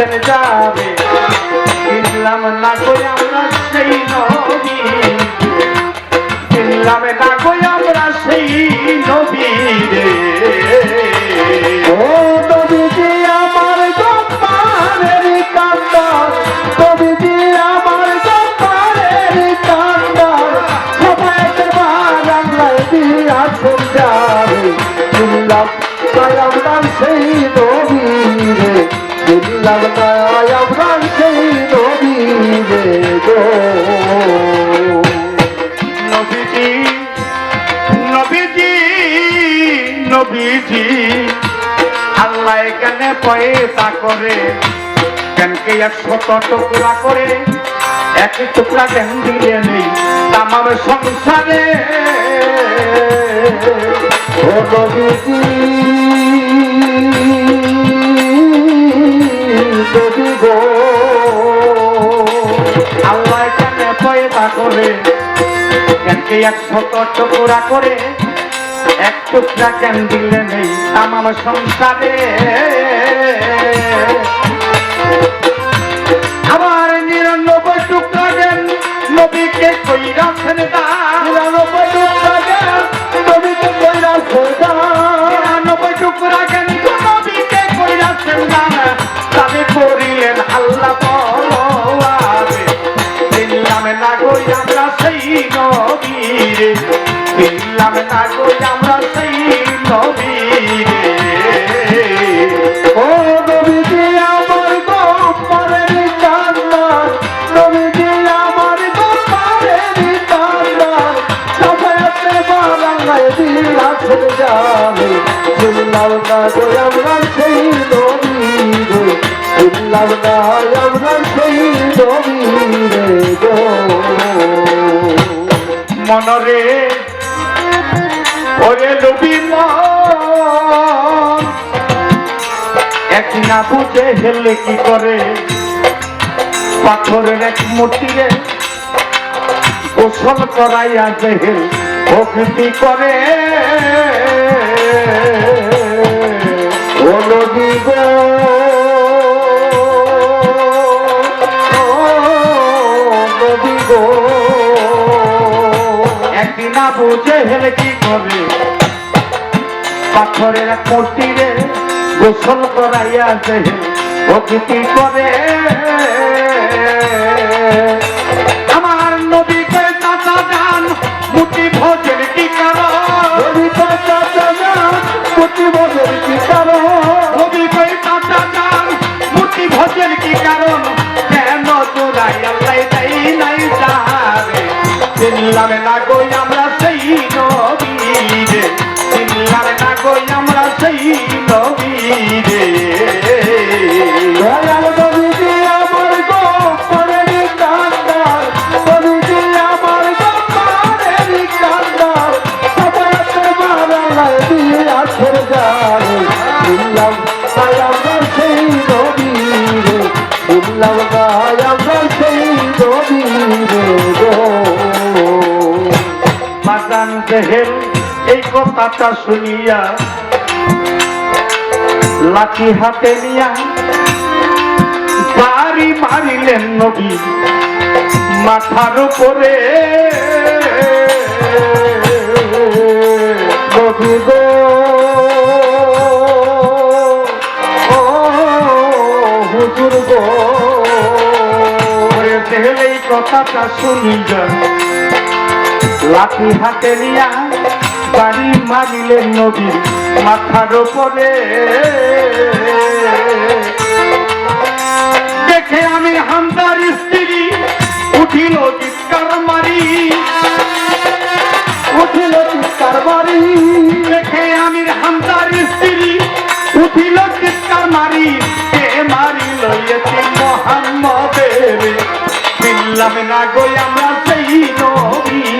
আছেন যাবে। চিনলাম না কই আমরা সেই নবী। চিনলাম না কই আমরা সেই নবী ও নবীজি আমার গোপালের কান্দার। নবীজি আমার গোপালের কান্দার। সবাই তোমার আল্লাহ দিয়াছেন যাবে। চিনলাম তাই আমরা সেই আল্লাহ এখানে পয়সা করে? কেনকে একশত টুকরা করে? এক টুকরা কেন দিয়ে নেই আমার সংসারে। আল্লাহ এখানে পয়সা করে? কেনকে একশত টুকরা করে? এক টুকরা কেন নেই আমার সংসারে। বারাঙ্গায় দিলাছে যাবে শুনলাম না গো আমরা সেই নবীরে শুনলাম না আমরা সেই নবীরে গো। মনরে, ওরে লুবি এক বুঝে হেলে কি করে? পাথরের এক মূর্তিরে গোসল করাইয়া জেহেল ভক্তি করে। পাথরের মূর্তিরে গোসল করাইয়া জেহেল ভক্তি করে। চিনলাম না গই আমরা সেই নবীরে। চিনলাম না গই আমরা সেই নবীরে। কথাটা শুনিয়া, লাঠি হাতে নিয়া বাড়ি মারিলেন নবী, মাথার উপরে। নবী গো হুজুর কথাটা শুনিয়া, লাঠি হাতে নিয়া বাড়ি মারিলেন নবী মাথার উপরে। দেখে আমি হামদার স্ত্রী উঠিল চিৎকার মারি। উঠিল চিৎকার বাড়ি দেখে আমির হামদার স্ত্রী উঠিল চিৎকার মারি। কে মারিল এতে মোহাম্মদের? চিনলাম না গই আমরা সেই নবী।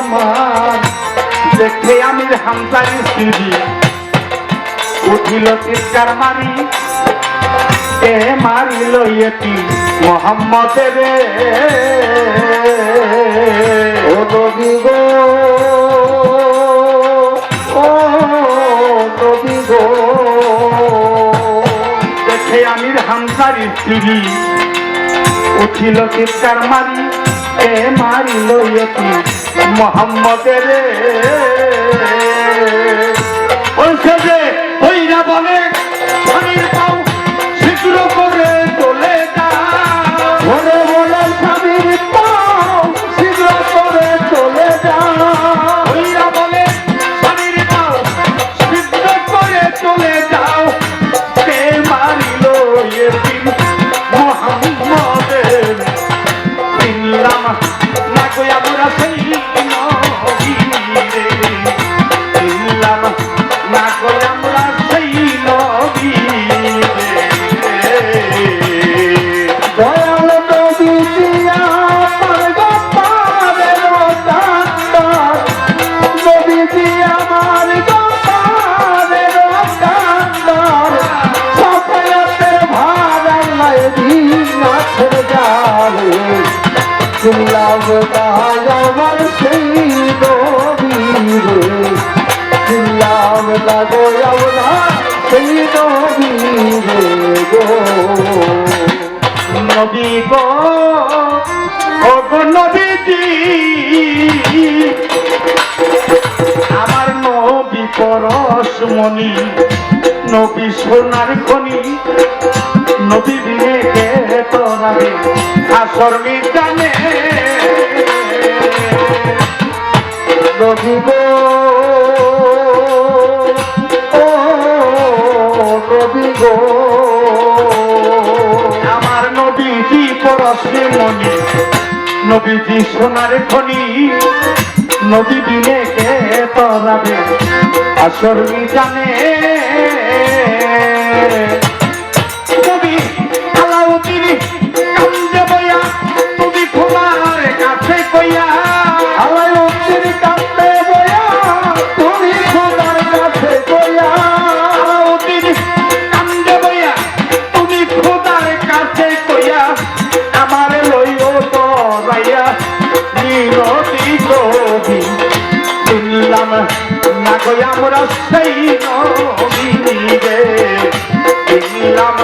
আমার। দেখে আমি হামসারি সিঁড়ি। উঠিল চিৎকার মারি। এ মারিল এটি? মোহাম্মদের। আমির হামসারি স্ত্রী উঠিল চিৎকার মারি। মারিল মোহাম্মদের ওই সাথে ওইরা বলে। পরশমণি নবী সোনার খনি, নবী বিয়েকে তোরাবে? আসর মিটানে। নবী গো, ও নবী গো, আমার নবী কি পরশমণি নবীজি সোনার খনি নদী দিলে কে তরাবে? আসর জানে না কই আমরা সেই নবীরে দেখলাম।